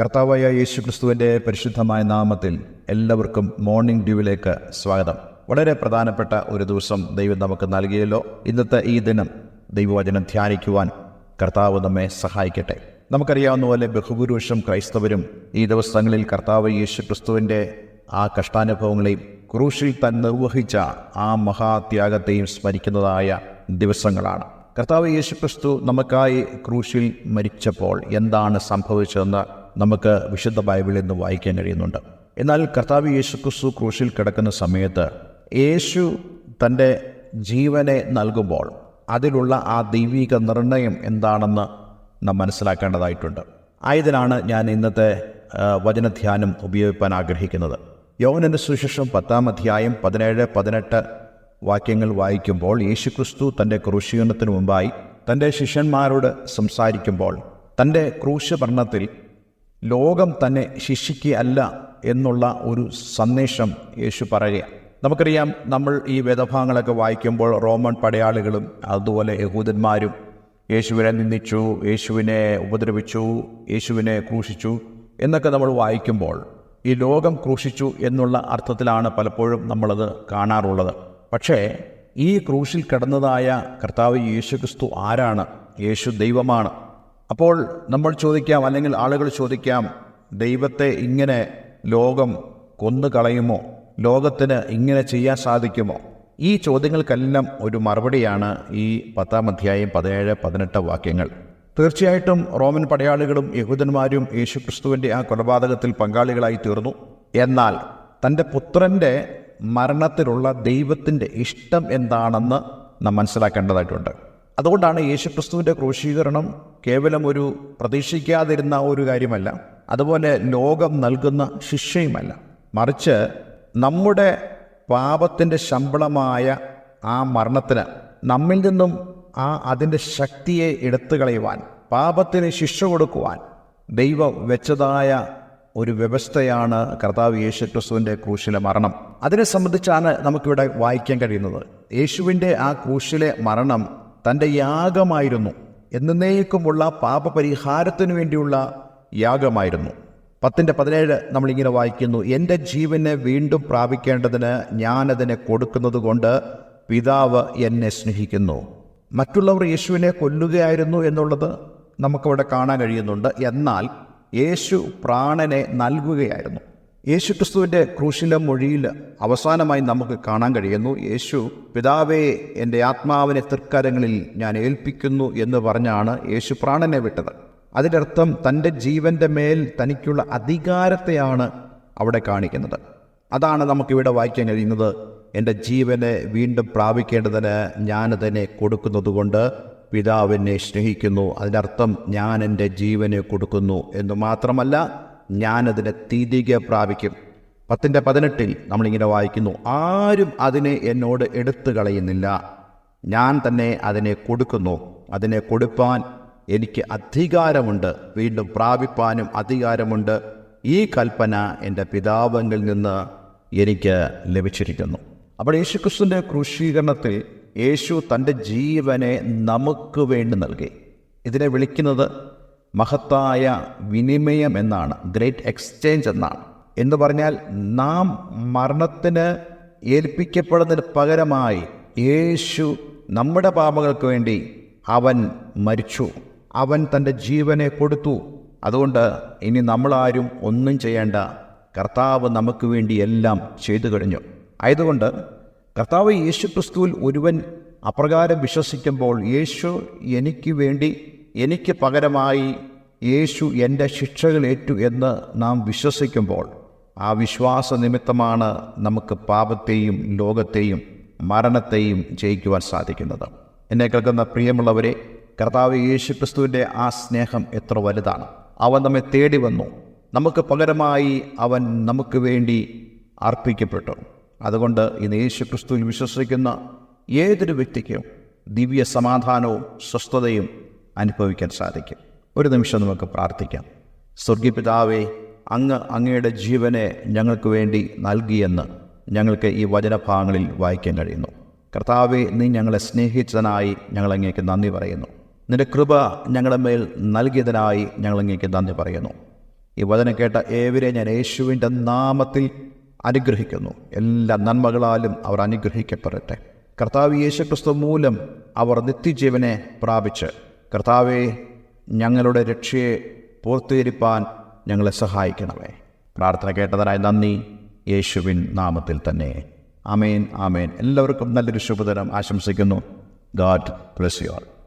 കർത്താവായ യേശു ക്രിസ്തുവിന്റെ പരിശുദ്ധമായ നാമത്തിൽ എല്ലാവർക്കും മോർണിംഗ് ഡ്യൂവിലേക്ക് സ്വാഗതം. വളരെ പ്രധാനപ്പെട്ട ഒരു ദിവസം ദൈവം നമുക്ക് നൽകിയല്ലോ. ഇന്നത്തെ ഈ ദിനം ദൈവവചനം ധ്യാനിക്കുവാൻ കർത്താവ് നമ്മെ സഹായിക്കട്ടെ. നമുക്കറിയാവുന്ന പോലെ ബഹുഭൂരിപക്ഷം ക്രൈസ്തവരും ഈ ദിവസങ്ങളിൽ കർത്താവ് യേശു ക്രിസ്തുവിന്റെ ആ കഷ്ടാനുഭവങ്ങളെയും ക്രൂശിൽ താൻ നിർവഹിച്ച ആ മഹാത്യാഗത്തെയും സ്മരിക്കുന്നതായ ദിവസങ്ങളാണ്. കർത്താവ് യേശു ക്രിസ്തു നമുക്കായി ക്രൂശിൽ മരിച്ചപ്പോൾ എന്താണ് സംഭവിച്ചതെന്ന് നമുക്ക് വിശുദ്ധ ബൈബിളിൽ നിന്ന് വായിക്കാൻ കഴിയുന്നുണ്ട്. എന്നാൽ കർത്താവ് യേശു ക്രിസ്തു ക്രൂശിൽ കിടക്കുന്ന സമയത്ത് യേശു തന്റെ ജീവനെ നൽകുമ്പോൾ അതിലുള്ള ആ ദൈവിക നിർണയം എന്താണെന്ന് നാം മനസ്സിലാക്കേണ്ടതായിട്ടുണ്ട്. ആയതിനാണ് ഞാൻ ഇന്നത്തെ വചനധ്യാനം ഉപയോഗിക്കാൻ ആഗ്രഹിക്കുന്നത്. യോവനന്റെ സുശേഷം പത്താം അധ്യായം പതിനേഴ് പതിനെട്ട് വാക്യങ്ങൾ വായിക്കുമ്പോൾ യേശുക്രിസ്തു തന്റെ ക്രൂശീകരണത്തിന് മുമ്പായി തന്റെ ശിഷ്യന്മാരോട് സംസാരിക്കുമ്പോൾ തന്റെ ക്രൂശഭരണത്തിൽ ലോകം തന്നെ ശിക്ഷിക്കുകയല്ല എന്നുള്ള ഒരു സന്ദേശം യേശു പറയുക. നമുക്കറിയാം നമ്മൾ ഈ വേദഭാഗങ്ങളൊക്കെ വായിക്കുമ്പോൾ റോമൻ പടയാളികളും അതുപോലെ യഹൂദന്മാരും യേശുവിനെ നിന്ദിച്ചു യേശുവിനെ ഉപദ്രവിച്ചു യേശുവിനെ ക്രൂശിച്ചു എന്നൊക്കെ നമ്മൾ വായിക്കുമ്പോൾ ഈ ലോകം ക്രൂശിച്ചു എന്നുള്ള അർത്ഥത്തിലാണ് പലപ്പോഴും നമ്മളത് കാണാറുള്ളത്. പക്ഷേ ഈ ക്രൂശിൽ കിടന്നതായ കർത്താവ് യേശു ക്രിസ്തു ആരാണ്? യേശു ദൈവമാണ്. അപ്പോൾ നമ്മൾ ചോദിക്കാം അല്ലെങ്കിൽ ആളുകൾ ചോദിക്കാം ദൈവത്തെ ഇങ്ങനെ ലോകം കൊന്നു കളയുമോ ലോകത്തിന് ഇങ്ങനെ ചെയ്യാൻ സാധിക്കുമോ? ഈ ചോദ്യങ്ങൾക്കെല്ലാം ഒരു മറുപടിയാണ് ഈ പത്താം അധ്യായം പതിനേഴ് പതിനെട്ട് വാക്യങ്ങൾ. തീർച്ചയായിട്ടും റോമൻ പടയാളികളും യഹൂദന്മാരും യേശുക്രിസ്തുവിന്റെ ആ കൊലപാതകത്തിൽ പങ്കാളികളായി തീർന്നു. എന്നാൽ തന്റെ പുത്രന്റെ മരണത്തിലുള്ള ദൈവത്തിന്റെ ഇഷ്ടം എന്താണെന്ന് നാം മനസ്സിലാക്കേണ്ടതായിട്ടുണ്ട്. അതുകൊണ്ടാണ് യേശുക്രിസ്തുവിന്റെ ക്രൂശീകരണം കേവലം ഒരു പ്രതീക്ഷിക്കാതിരുന്ന ഒരു കാര്യമല്ല അതുപോലെ ലോകം നൽകുന്ന ശിക്ഷയുമല്ല. മറിച്ച് നമ്മുടെ പാപത്തിന്റെ ശമ്പളമായ ആ മരണത്തിന് നമ്മിൽ നിന്നും ആ അതിന്റെ ശക്തിയെ എടുത്തു കളയുവാൻ പാപത്തിന് ശിക്ഷ കൊടുക്കുവാൻ ദൈവം വെച്ചതായ ഒരു വ്യവസ്ഥയാണ് കർത്താവ് യേശു ക്രിസ്തുവിന്റെ ക്രൂശിലെ മരണം. അതിനെ സംബന്ധിച്ചാണ് നമുക്കിവിടെ വായിക്കാൻ കഴിയുന്നത്. യേശുവിന്റെ ആ ക്രൂശിലെ മരണം തന്റെ യാഗമായിരുന്നു. എന്നേക്കുമുള്ള പാപപരിഹാരത്തിനു വേണ്ടിയുള്ള യാഗമായിരുന്നു. പത്തിന്റെ പതിനേഴ് നമ്മളിങ്ങനെ വായിക്കുന്നു എന്റെ ജീവനെ വീണ്ടും പ്രാപിക്കേണ്ടതിന് ഞാനതിനെ കൊടുക്കുന്നത് കൊണ്ട് പിതാവ് എന്നെ സ്നേഹിക്കുന്നു. മറ്റുള്ളവർ യേശുവിനെ കൊല്ലുകയായിരുന്നു എന്നുള്ളത് നമുക്കവിടെ കാണാൻ കഴിയുന്നുണ്ട്. എന്നാൽ യേശു പ്രാണനെ നൽകുകയായിരുന്നു. യേശു ക്രിസ്തുവിന്റെ ക്രൂശിലെ മൊഴിയിൽ അവസാനമായി നമുക്ക് കാണാൻ കഴിയുന്നു. യേശു പിതാവേ എന്റെ ആത്മാവിനെ തൃക്കരങ്ങളിൽ ഞാൻ ഏൽപ്പിക്കുന്നു എന്ന് പറഞ്ഞാണ് യേശു പ്രാണനെ വിട്ടത്. അതിന്റെ അർത്ഥം തന്റെ ജീവന്റെ മേൽ തനിക്കുള്ള അധികാരത്തെയാണ് അവിടെ കാണിക്കുന്നത്. അതാണ് നമുക്കിവിടെ വായിക്കാൻ കഴിയുന്നത്. എന്റെ ജീവനെ വീണ്ടും പ്രാപിക്കേണ്ടതിന് ഞാനതിനെ കൊടുക്കുന്നതുകൊണ്ട് പിതാവിനെ സ്നേഹിക്കുന്നു. അതിനർത്ഥം ഞാൻ എന്റെ ജീവനെ കൊടുക്കുന്നു എന്ന് മാത്രമല്ല ഞാനതിനെ തിരികെ പ്രാപിക്കും. പത്തിന്റെ പതിനെട്ടിൽ നമ്മളിങ്ങനെ വായിക്കുന്നു ആരും അതിനെ എന്നോട് എടുത്തു കളയുന്നില്ല. ഞാൻ തന്നെ അതിനെ കൊടുക്കുന്നു. അതിനെ കൊടുപ്പാൻ എനിക്ക് അധികാരമുണ്ട്. വീണ്ടും പ്രാപിപ്പാനും അധികാരമുണ്ട്. ഈ കൽപ്പന എന്റെ പിതാവെങ്കിൽ നിന്ന് എനിക്ക് ലഭിച്ചിരിക്കുന്നു. അപ്പോൾ യേശുക്രിസ്തുവിന്റെ ക്രൂശീകരണത്തിൽ യേശു തന്റെ ജീവനെ നമുക്ക് വേണ്ടി നൽകി. ഇതിനെ വിളിക്കുന്നത് മഹത്തായ വിനിമയം എന്നാണ് ഗ്രേറ്റ് എക്സ്ചേഞ്ച് എന്നാണ്. എന്ന് പറഞ്ഞാൽ നാം മരണത്തിന് ഏൽപ്പിക്കപ്പെടുന്നതിന് പകരമായി യേശു നമ്മുടെ പാപങ്ങൾക്ക് വേണ്ടി അവൻ മരിച്ചു. അവൻ തന്റെ ജീവനെ കൊടുത്തു. അതുകൊണ്ട് ഇനി നമ്മളാരും ഒന്നും ചെയ്യേണ്ട. കർത്താവ് നമുക്ക് വേണ്ടി എല്ലാം ചെയ്തു കഴിഞ്ഞു. ആയതുകൊണ്ട് കർത്താവ് യേശു ക്രിസ്തുവിൽ ഒരുവൻ അപ്രകാരം വിശ്വസിക്കുമ്പോൾ യേശു എനിക്ക് വേണ്ടി എനിക്ക് പകരമായി യേശു എന്റെ ശിക്ഷകൾ ഏറ്റു എന്ന് നാം വിശ്വസിക്കുമ്പോൾ ആ വിശ്വാസ നിമിത്തമാണ് നമുക്ക് പാപത്തെയും ലോകത്തെയും മരണത്തെയും ജയിക്കുവാൻ സാധിക്കുന്നത്. എന്നെ കേൾക്കുന്ന പ്രിയമുള്ളവരെ കർത്താവ് യേശു ക്രിസ്തുവിന്റെ ആ സ്നേഹം എത്ര വലുതാണ്. അവൻ നമ്മെ തേടി വന്നു. നമുക്ക് പകരമായി അവൻ നമുക്ക് വേണ്ടി അർപ്പിക്കപ്പെട്ടു. അതുകൊണ്ട് ഇന്ന് യേശു ക്രിസ്തുവിൽ വിശ്വസിക്കുന്ന ഏതൊരു വ്യക്തിക്കും ദിവ്യ സമാധാനവും സ്വസ്ഥതയും അനുഭവിക്കാൻ സാധിക്കും. ഒരു നിമിഷം നമുക്ക് പ്രാർത്ഥിക്കാം. സ്വർഗീപിതാവേ അങ്ങ് അങ്ങയുടെ ജീവനെ ഞങ്ങൾക്ക് വേണ്ടി നൽകിയെന്ന് ഞങ്ങൾക്ക് ഈ വചനഭാഗങ്ങളിൽ വായിക്കാൻ കഴിയുന്നു. കർത്താവെ നീ ഞങ്ങളെ സ്നേഹിച്ചതിനായി ഞങ്ങളങ്ങേക്ക് നന്ദി പറയുന്നു. നിന്റെ കൃപ ഞങ്ങളുടെ മേൽ നൽകിയതിനായി ഞങ്ങളങ്ങേക്ക് നന്ദി പറയുന്നു. ഈ വചനം കേട്ട ഏവരെ ഞാൻ യേശുവിന്റെ നാമത്തിൽ അനുഗ്രഹിക്കുന്നു. എല്ലാ നന്മകളാലും അവർ അനുഗ്രഹിക്കപ്പെടട്ടെ. കർത്താവ് യേശുക്രിസ്തു മൂലം അവർ നിത്യജീവനെ പ്രാപിച്ച് കർത്താവെ ഞങ്ങളുടെ രക്ഷയെ പൂർത്തീകരിപ്പാൻ ഞങ്ങളെ സഹായിക്കണമേ. പ്രാർത്ഥന കേട്ടതിനായി നന്ദി. യേശുവിൻ നാമത്തിൽ തന്നെ. ആമേൻ ആമേൻ. എല്ലാവർക്കും നല്ലൊരു ശുഭദിനം ആശംസിക്കുന്നു. God bless you all.